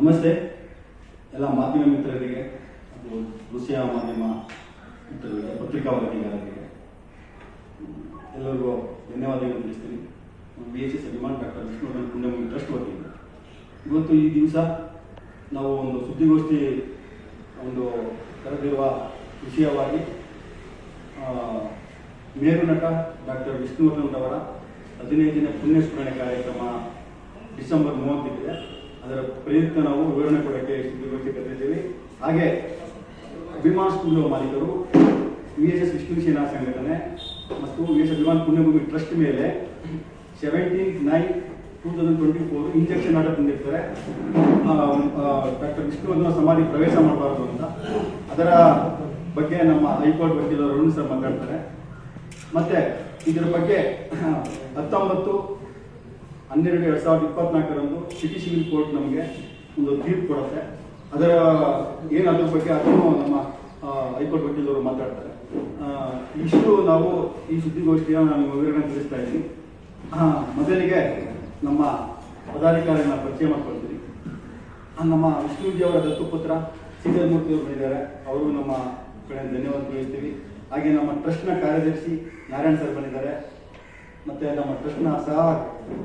ನಮಸ್ತೆ. ಎಲ್ಲ ಮಾಧ್ಯಮ ಮಿತ್ರರಿಗೆ, ಅದು ದೃಶ್ಯ ಮಾಧ್ಯಮ ಮಿತ್ರರಿಗೆ, ಪತ್ರಿಕಾ ವರದಿಗಾರರಿಗೆ, ಎಲ್ಲರಿಗೂ ಧನ್ಯವಾದಗಳನ್ನು ತಿಳಿಸ್ತೀನಿ. B H S Abhiman doctor Vishnuvardhan ಪುಣ್ಯಮಿ trust ವತಿಯಿಂದ. ಇವತ್ತು ಈ ದಿವಸ ನಾವು ಒಂದು ಸುದ್ದಿಗೋಷ್ಠಿ, ಒಂದು ಕರೆದಿರುವ ವಿಷಯವಾಗಿ ಮೇರು ನಟ ಡಾಕ್ಟರ್ ವಿಷ್ಣುವರ್ಧನ್ ಅವರ ಹದಿನೈದನೇ ಪುಣ್ಯಸ್ಮರಣೆ ಕಾರ್ಯಕ್ರಮ ಡಿಸೆಂಬರ್ ಮೂವತ್ತಕ್ಕಿದೆ ಅದರ ಪ್ರಯುಕ್ತ ನಾವು ವಿವರಣೆ ಕೊಡೋಕ್ಕೆ ಸಿದ್ಧಪಡಿಸಿ ಕರೆದಿದ್ದೀವಿ. ಹಾಗೆ ಅಭಿಮಾನ್ ಸ್ಟುಡಿಯೋ ಮಾಲೀಕರು, V S S Vishnu Sena ಸಂಘಟನೆ ಮತ್ತು V S Abhiman Punyabhoomi trust ಮೇಲೆ seventeen nine two thousand twenty four injection order ತಂದಿರ್ತಾರೆ doctor Vishnuvardhan ಸಮಾಧಿ ಪ್ರವೇಶ ಮಾಡಬಾರ್ದು ಅಂತ. ಅದರ ಬಗ್ಗೆ ನಮ್ಮ ಹೈಕೋರ್ಟ್ ವಕೀಲರು ಅರುಣ್ ಸರ್ ಮಾತಾಡ್ತಾರೆ. ಮತ್ತೆ ಇದರ ಬಗ್ಗೆ ಹತ್ತೊಂಬತ್ತು ಹನ್ನೆರಡು ಎರಡ್ ಸಾವಿರದ ಇಪ್ಪತ್ನಾಲ್ಕರಂದು ಸಿಟಿ ಸಿವಿಲ್ ಕೋರ್ಟ್ ನಮಗೆ ಒಂದು ತೀರ್ಪು ಕೊಡುತ್ತೆ. ಅದರ ಏನು ಅದ್ರ ಬಗ್ಗೆ ಅದನ್ನು ನಮ್ಮ ಹೈಕೋರ್ಟ್ ವಕೀಲರು ಮಾತಾಡ್ತಾರೆ. ಇಷ್ಟು ನಾವು ಈ ಸುದ್ದಿಗೋಷ್ಠಿಯ ನಾನು ವಿವರಣೆ ತಿಳಿಸ್ತಾ ಇದ್ದೀನಿ. ಮೊದಲಿಗೆ ನಮ್ಮ ಪದಾಧಿಕಾರಿಗಳನ್ನ ಪರಿಚಯ ಮಾಡ್ಕೊಳ್ತೀನಿ ನಮ್ಮ ವಿಷ್ಣುಜಿ ಅವರ ದತ್ತುಪುತ್ರ ಶ್ರೀಧರ್ ಮೂರ್ತಿ ಅವರು ಬಂದಿದ್ದಾರೆ ಅವರು ನಮ್ಮ ಕಡೆ ಧನ್ಯವಾದ ತಿಳಿಸ್ತೀವಿ ಹಾಗೆ ನಮ್ಮ ಟ್ರಸ್ಟ್ನ ಕಾರ್ಯದರ್ಶಿ ನಾರಾಯಣ್ ಸರ್ ಬಂದಿದ್ದಾರೆ. ಮತ್ತೆ ನಮ್ಮ ಟ್ರಸ್ಟ್ನ ಸಹ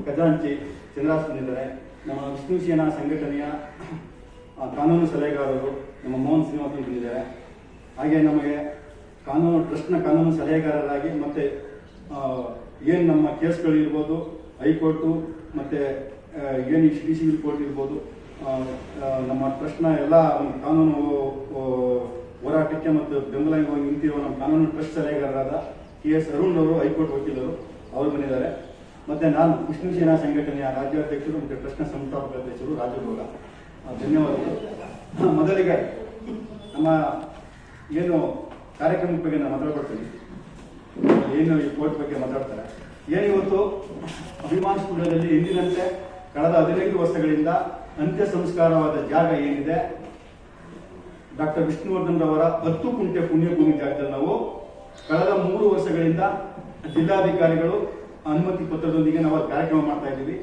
ಖಜಾಂಚಿ ಚಂದ್ರಾಸ್ ಬಂದಿದ್ದಾರೆ ನಮ್ಮ ವಿಷ್ಣು ಸೇನಾ ಸಂಘಟನೆಯ ಕಾನೂನು ಸಲಹೆಗಾರರು ನಮ್ಮ ಮೋಹನ್ ಶ್ರೀನಿವಾಸನ್ ಬಂದಿದ್ದಾರೆ ಹಾಗೆ ನಮಗೆ ಕಾನೂನು ಟ್ರಸ್ಟ್ನ ಕಾನೂನು ಸಲಹೆಗಾರರಾಗಿ ಮತ್ತೆ ಏನು ನಮ್ಮ ಕೇಸ್ಗಳು ಇರ್ಬೋದು, ಹೈಕೋರ್ಟು ಮತ್ತೆ ಏನು ಸಿ ಸಿವಿಲ್ ಕೋರ್ಟ್ ಇರ್ಬೋದು ನಮ್ಮ ಟ್ರಸ್ಟ್ನ ಎಲ್ಲ ಒಂದು ಕಾನೂನು ಹೋರಾಟಕ್ಕೆ ಮತ್ತು ಬೆಂಬಲವಾಗಿ ನಿಂತಿರುವ ನಮ್ಮ ಕಾನೂನು ಟ್ರಸ್ಟ್ ಸಲಹೆಗಾರರಾದ ಕೆ ಎಸ್ ಅರುಣ್ ಅವರು, ಹೈಕೋರ್ಟ್ ವಕೀಲರು. ಅವರು ಬಂದಿದ್ದಾರೆ. ಮತ್ತೆ ನಾನು ವಿಷ್ಣು ಸೇನಾ ಸಂಘಟನೆಯ ರಾಜ್ಯಾಧ್ಯಕ್ಷರು ಮತ್ತೆ ಟ್ರಸ್ಟ್ನ ಸಂಸ್ಥಾಪಕ ಅಧ್ಯಕ್ಷರು ರಾಜಭೋಗ ಧನ್ಯವಾದಗಳು. ಮೊದಲಿಗೆ ನಮ್ಮ ಏನು ಕಾರ್ಯಕ್ರಮದ ಬಗ್ಗೆ ನಾನು ಮಾತಾಡ್ಕೊಡ್ತೀನಿ ಏನು ಈ ಕೋರ್ಟ್ ಬಗ್ಗೆ ಮಾತಾಡ್ತಾರೆ. ಏನು ಇವತ್ತು ಅಭಿಮಾನ ಸ್ಕೂಲದಲ್ಲಿ ಎಂದಿನಂತೆ ಕಳೆದ ಹದಿನೈದು ವರ್ಷಗಳಿಂದ ಅಂತ್ಯ ಸಂಸ್ಕಾರವಾದ ಜಾಗ ಏನಿದೆ? ಡಾಕ್ಟರ್ ವಿಷ್ಣುವರ್ಧನ್ ರವರ ಹತ್ತು ಕುಂಟೆ ಪುಣ್ಯಭೂಮಿ ಜಾಗದಲ್ಲಿ ನಾವು ಕಳೆದ ಮೂರು ವರ್ಷಗಳಿಂದ ಜಿಲ್ಲಾಧಿಕಾರಿಗಳು ಅನುಮತಿ ಪತ್ರದೊಂದಿಗೆ ನಾವು ಕಾರ್ಯಕ್ರಮ ಮಾಡ್ತಾ ಇದ್ದೀವಿ.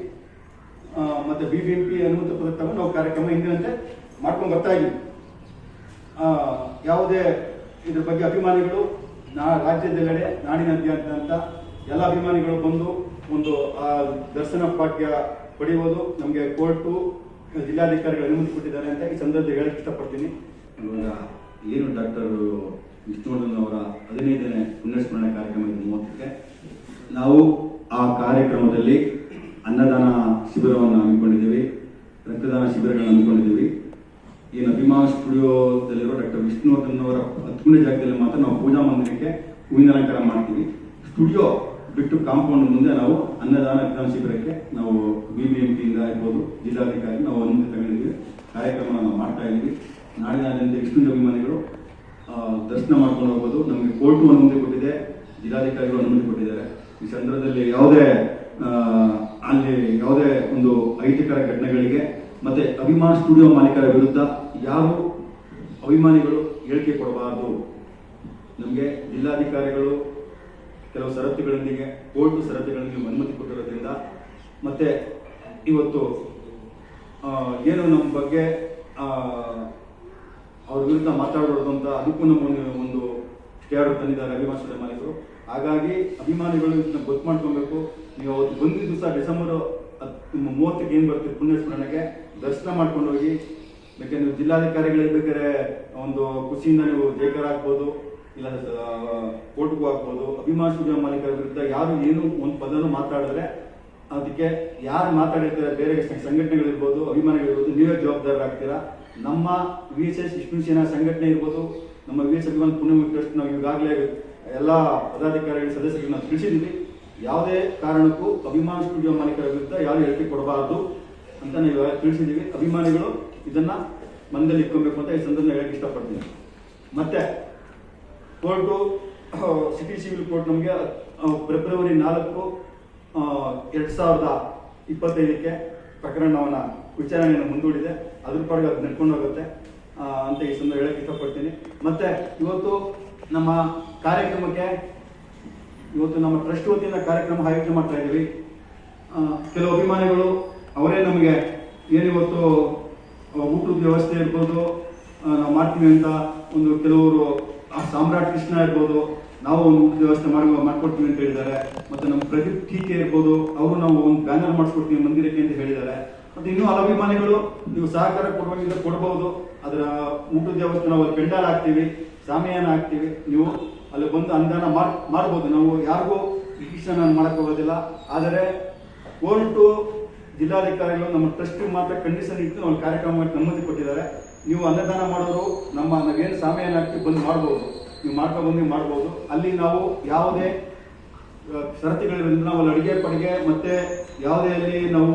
ಬಿ ಮತ್ತೆ ಪಿ ಅನುಮತಿ ಪತ್ರ ತಗೊಂಡು ನಾವು ಕಾರ್ಯಕ್ರಮ ಹಿಂದಿನಂತೆ ಮಾಡ್ಕೊಂಡು ಬರ್ತಾ ಇದ್ದೀವಿ. ಯಾವುದೇ ಇದ್ರ ಬಗ್ಗೆ ಅಭಿಮಾನಿಗಳು, ನಾ, ರಾಜ್ಯದೆಲ್ಲೆಡೆ ನಾಡಿನಾದ್ಯಂತ ಎಲ್ಲ ಅಭಿಮಾನಿಗಳು ಬಂದು ಒಂದು, ಆ, ದರ್ಶನ ಭಾಗ್ಯ ಪಡೆಯುವುದು ನಮಗೆ ಕೋರ್ಟು, ಜಿಲ್ಲಾಧಿಕಾರಿಗಳು ಅನುಮತಿ ಕೊಟ್ಟಿದ್ದಾರೆ ಅಂತ ಈ ಸಂದರ್ಭದಲ್ಲಿ ಹೇಳಕ್ಕೆ ಇಷ್ಟಪಡ್ತೀನಿ. ಏನು ಡಾಕ್ಟರ್ ವಿಷ್ಣುವರ್ಧನ್ ಅವರ ಹದಿನೈದನೇ ಪುಣ್ಯಸ್ಮರಣೆ ಕಾರ್ಯಕ್ರಮ ಮೂವತ್ತಕ್ಕೆ ನಾವು ಆ ಕಾರ್ಯಕ್ರಮದಲ್ಲಿ ಅನ್ನದಾನ ಶಿಬಿರವನ್ನು ಹಮ್ಮಿಕೊಂಡಿದ್ದೀವಿ ರಕ್ತದಾನ ಶಿಬಿರಗಳನ್ನು ಹಮ್ಮಿಕೊಂಡಿದ್ದೀವಿ. ಏನು ಅಭಿಮಾನ ಸ್ಟುಡಿಯೋದಲ್ಲಿರೋ ಡಾಕ್ಟರ್ ವಿಷ್ಣುವರ್ಧನ್ ಅವರ ಹತ್ತನೇ ಜಾಗದಲ್ಲಿ ಮಾತ್ರ ನಾವು ಪೂಜಾ ಮಂದಿರಕ್ಕೆ ಹೂವಿನ ಅಲಂಕಾರ ಮಾಡ್ತೀವಿ. ಸ್ಟುಡಿಯೋ ಬಿಟ್ಟು ಕಾಂಪೌಂಡ್ ಮುಂದೆ ನಾವು ಅನ್ನದಾನ ರಕ್ತದಾನ ಶಿಬಿರಕ್ಕೆ ನಾವು ಬಿ ಬಿ ಎಂ ಪಿಯಿಂದ ಇರ್ಬೋದು ಜಿಲ್ಲಾಧಿಕಾರಿ ನಾವು ಅನುಮತಿ ತಗೊಂಡಿದ್ದೀವಿ. ಕಾರ್ಯಕ್ರಮ ನಾವು ಮಾಡ್ತಾ ಇದ್ದೀವಿ. ನಾಡಿನಾದ್ಯಂತ ಎಷ್ಟು ಅಭಿಮಾನಿಗಳು ಆ, ದರ್ಶನ ಮಾಡ್ಕೊಂಡು ಹೋಗ್ಬೋದು. ನಮಗೆ ಕೋರ್ಟು ಅನುಮತಿ ಕೊಟ್ಟಿದೆ, ಜಿಲ್ಲಾಧಿಕಾರಿಗಳು ಅನುಮತಿ ಕೊಟ್ಟಿದ್ದಾರೆ. ಈ ಸಂದರ್ಭದಲ್ಲಿ ಯಾವುದೇ ಅಲ್ಲಿ ಯಾವುದೇ ಒಂದು ಅಹಿತಕರ ಘಟನೆಗಳಿಗೆ ಮತ್ತೆ ಅಭಿಮಾನ ಸ್ಟುಡಿಯೋ ಮಾಲೀಕರ ವಿರುದ್ಧ ಯಾರು ಅಭಿಮಾನಿಗಳು ಹೇಳಿಕೆ ಕೊಡಬಾರದು? ನಮಗೆ ಜಿಲ್ಲಾಧಿಕಾರಿಗಳು ಕೆಲವು ಷರತ್ತುಗಳೊಂದಿಗೆ ಕೋರ್ಟ್ ಷರತ್ತುಗಳೊಂದಿಗೆ ಅನುಮತಿ ಕೊಟ್ಟಿರೋದ್ರಿಂದ ಮತ್ತೆ ಇವತ್ತು ಏನು ನಮ್ಮ ಬಗ್ಗೆ ಅವ್ರ ವಿರುದ್ಧ ಮಾತಾಡಬಾರ್ದು ಅಂತ ಅದಕ್ಕೂ ನಮ್ಮ ಒಂದು ಸ್ಟೇ ತಂದಿದ್ದಾರೆ ಅಭಿಮಾನಿಗಳ ಮಾಲೀಕರು. ಹಾಗಾಗಿ ಅಭಿಮಾನಿಗಳು ಇದನ್ನ ಗೊತ್ತು ಮಾಡ್ಕೊಬೇಕು. ನೀವು ಅವತ್ತು ಬಂದಿದ್ದ ದಿವಸ ಡಿಸೆಂಬರ್ ಮೂವತ್ತಕ್ಕೆ ಏನು ಬರ್ತೀವಿ ಪುಣ್ಯಸ್ಮರಣೆಗೆ, ದರ್ಶನ ಮಾಡ್ಕೊಂಡು ಹೋಗಿ ಬೇಕೆ ನೀವು ಜಿಲ್ಲಾಧಿಕಾರಿಗಳಿಗೆ ಬೇಕಾದ್ರೆ ಒಂದು ಖುಷಿಯಿಂದ ನೀವು ಜೈಕಾರ ಹಾಕ್ಬೋದು, ಇಲ್ಲ ಕೋರ್ಟ್ಗೂ ಹಾಕ್ಬೋದು. ಅಭಿಮಾನ ಮಾಲೀಕರ ವಿರುದ್ಧ ಯಾರು ಏನು ಒಂದು ಪದನು ಮಾತಾಡಿದ್ರೆ ಅದಕ್ಕೆ ಯಾರು ಮಾತಾಡಿರ್ತಾರೆ, ಬೇರೆ ಸಂಘಟನೆಗಳಿರ್ಬೋದು, ಅಭಿಮಾನಿಗಳಿರ್ಬೋದು, ನೀವೇ ಜವಾಬ್ದಾರರಾಗ್ತೀರಾ? ನಮ್ಮ V S S Vishnu Sena ಸಂಘಟನೆ ಇರ್ಬೋದು, ನಮ್ಮ ವಿ ಎಸ್ ಅಭಿಮಾನ ಪುಣ್ಯ ಟ್ರಸ್ಟ್ ನಾವು ಈಗಾಗಲೇ ಎಲ್ಲ ಪದಾಧಿಕಾರಿಗಳ ಸದಸ್ಯರಿಗೆ ನಾವು ತಿಳಿಸಿದ್ದೀವಿ ಯಾವುದೇ ಕಾರಣಕ್ಕೂ ಅಭಿಮಾನ ಸ್ಟುಡಿಯೋ ಮಾಲೀಕರ ವಿರುದ್ಧ ಯಾರು ಹೇಳಿಕೆ ಕೊಡಬಾರದು ಅಂತ ನಾವು ತಿಳಿಸಿದ್ದೀವಿ ಅಭಿಮಾನಿಗಳು ಇದನ್ನ ಮನದಲ್ಲಿ ಇಟ್ಕೊಬೇಕು ಅಂತ ಈ ಸಂದರ್ಭ ಹೇಳಕ್ಕೆ ಇಷ್ಟಪಡ್ತೀನಿ. ಮತ್ತೆ ಕೋರ್ಟು ಸಿಟಿ ಸಿವಿಲ್ ಕೋರ್ಟ್ ನಮಗೆ ಫೆಬ್ರವರಿ ನಾಲ್ಕು ಎರಡು ಸಾವಿರದ ಇಪ್ಪತ್ತೈದಕ್ಕೆ ಪ್ರಕರಣವನ್ನ ವಿಚಾರಣೆಯನ್ನು ಮುಂದೂಡಿದೆ. ಅದ್ರ ಪಾಡಿಗೆ ಅದು ನಡ್ಕೊಂಡು ಹೋಗುತ್ತೆ. ಅಂತ ಈ ಸಂದರ್ಭ ಹೇಳಕ್ಕೆ ಇಷ್ಟಪಡ್ತೀನಿ. ಮತ್ತೆ ಇವತ್ತು ನಮ್ಮ ಕಾರ್ಯಕ್ರಮಕ್ಕೆ, ಇವತ್ತು ನಮ್ಮ ಟ್ರಸ್ಟ್ ವತಿಯಿಂದ ಕಾರ್ಯಕ್ರಮ ಆಯೋಜನೆ ಮಾಡ್ತಾ ಇದ್ದೀವಿ. ಕೆಲವು ಅಭಿಮಾನಿಗಳು, ಅವರೇ ನಮಗೆ ಏನಿವತ್ತು ಊಟದ ವ್ಯವಸ್ಥೆ ಇರ್ಬೋದು ನಾವು ಮಾಡ್ತೀವಿ ಅಂತ ಒಂದು ಕೆಲವರು, ಆ, ಸಾಮ್ರಾಟ್ ಕೃಷ್ಣ ಇರ್ಬೋದು, ನಾವು ಒಂದು ಊಟದ ವ್ಯವಸ್ಥೆ ಮಾಡಿ ಮಾಡ್ಕೊಡ್ತೀವಿ ಅಂತ ಹೇಳಿದ್ದಾರೆ. ಮತ್ತು ನಮ್ಮ ಪ್ರದೀಪ್ ಟೀಕೆ ಇರ್ಬೋದು, ಅವರು ನಾವು ಒಂದು ಬ್ಯಾನರ್ ಮಾಡಿಸ್ಕೊಡ್ತೀವಿ, ಮಂದಿರಕ್ಕೆ ಅಂತ ಹೇಳಿದ್ದಾರೆ. ಮತ್ತೆ ಇನ್ನೂ ಹಲವು ಮನೆಗಳು ನೀವು ಸಹಕಾರ ಕೊಡುವಂಗಿದ್ರೆ ಕೊಡಬಹುದು ಅದರ ಊಟದ ವ್ಯವಸ್ಥೆ ನಾವು ಅಲ್ಲಿ ಪೆಂಡಾಲ್ ಹಾಕ್ತೀವಿ, ಸಾಮಿಯಾನ ಹಾಕ್ತೀವಿ. ನೀವು ಅಲ್ಲಿ ಬಂದು ಅನುದಾನ ಮಾಡ್, ಮಾಡ್ಬೋದು. ನಾವು ಯಾರಿಗೂ ನಾನು ಮಾಡಕ್ ಹೋಗೋದಿಲ್ಲ. ಆದರೆ ಕೋರ್ಟು ಜಿಲ್ಲಾಧಿಕಾರಿಗಳು ನಮ್ಮ ಟ್ರಸ್ಟ್ ಮಾತ್ರ ಕಂಡೀಷನ್ ಇಟ್ಟು ನಾವು ಕಾರ್ಯಕ್ರಮ ಅನುಮತಿ ಕೊಟ್ಟಿದ್ದಾರೆ. ನೀವು ಅನ್ನದಾನ ಮಾಡೋರು ನಮ್ಮ ನಾವೇನು ಸಾಮಿಯಾನ ಹಾಕ್ತೀವಿ ಬಂದು ಮಾಡ್ಬೋದು. ನೀವು ಮಾಡ್ಕೊಂಡು ಬಂದು ಮಾಡ್ಬೋದು. ಅಲ್ಲಿ ನಾವು ಯಾವುದೇ ಷರತ್ತುಗಳಿರೋದ್ರಿಂದ ನಾವು ಅಡಿಗೆ, ಪಡಿಗೆ ಮತ್ತೆ ಯಾವುದೇ ಅಲ್ಲಿ ನಾವು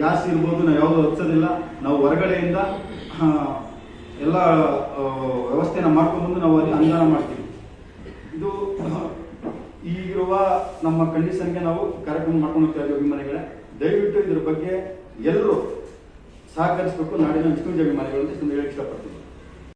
ಗ್ಯಾಸ್ ಇರ್ಬೋದು, ನಾವು ಯಾವುದು ಹಚ್ಚೋದಿಲ್ಲ. ನಾವು ಹೊರಗಡೆಯಿಂದ ಎಲ್ಲ ವ್ಯವಸ್ಥೆನ ಮಾಡ್ಕೊಂಡು ನಾವು ಅಲ್ಲಿ ಅನುದಾನ ಮಾಡ್ತೀವಿ. ಇದು ಈಗಿರುವ ನಮ್ಮ ಕಂಡೀಷನ್ಗೆ ನಾವು ಕಾರ್ಯಕ್ರಮ ಮಾಡ್ಕೊಂಡು ಹೋಗ್ತಾ ಇದ್ದೀವಿ ಅಭಿಮಾನಿಗಳೇ. ದಯವಿಟ್ಟು ಇದ್ರ ಬಗ್ಗೆ ಎಲ್ಲರೂ ಸಹಕರಿಸಬೇಕು. ನಾಡಿನ ವಿಷ್ಣು ಅಭಿಮಾನಿಗಳು ಅಂತ ಹೇಳಿ ಇಷ್ಟಪಡ್ತೀನಿ.